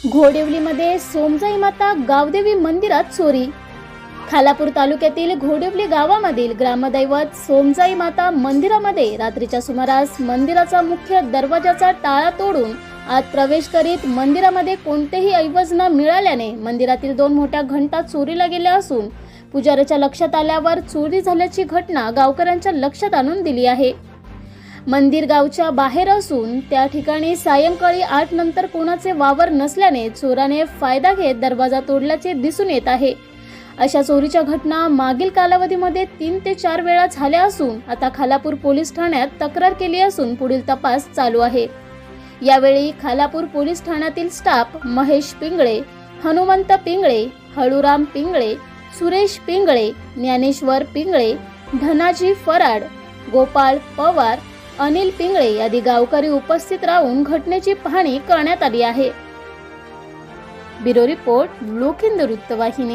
घोडेवलीमध्ये सोमजाई माता गावदेवी मंदिरात चोरी. खालापूर तालुक्यातील घोडेवली गावामधील ग्रामदैवत सोमजाई माता मंदिरामध्ये रात्रीच्या सुमारास मंदिराचा मुख्य दरवाजाचा टाळा तोडून आत प्रवेश करीत मंदिरामध्ये कोणतेही ऐवज न मिळाल्याने मंदिरातील दोन मोठ्या घंटा चोरीला गेल्या असून पुजाऱ्याच्या लक्षात आल्यावर चोरी झाल्याची घटना गावकऱ्यांच्या लक्षात आणून दिली आहे. मंदिर गावच्या बाहेर असून त्या ठिकाणी सायंकाळी आठ नंतर कोणाचे वावर नसल्याने चोराने फायदा घेत दरवाजा तोडल्याचे दिसून येत आहे. अशा चोरीच्या घटना मागील कालावधीमध्ये तीन ते चार वेळा झाल्या असून आता खालापूर पोलीस ठाण्यात तक्रार केली असून पुढील तपास चालू आहे. यावेळी खालापूर पोलीस ठाण्यातील स्टाफ महेश पिंगळे हनुमंत पिंगळे हळूराम पिंगळे सुरेश पिंगळे ज्ञानेश्वर पिंगळे धनाजी फराड गोपाळ पवार अनिल पिंगळे आदी गावकरी उपस्थित राहून घटनेची पाहणी करण्यात आली आहे. ब्युरो रिपोर्ट लोखिंद वृत्तवाहिनी.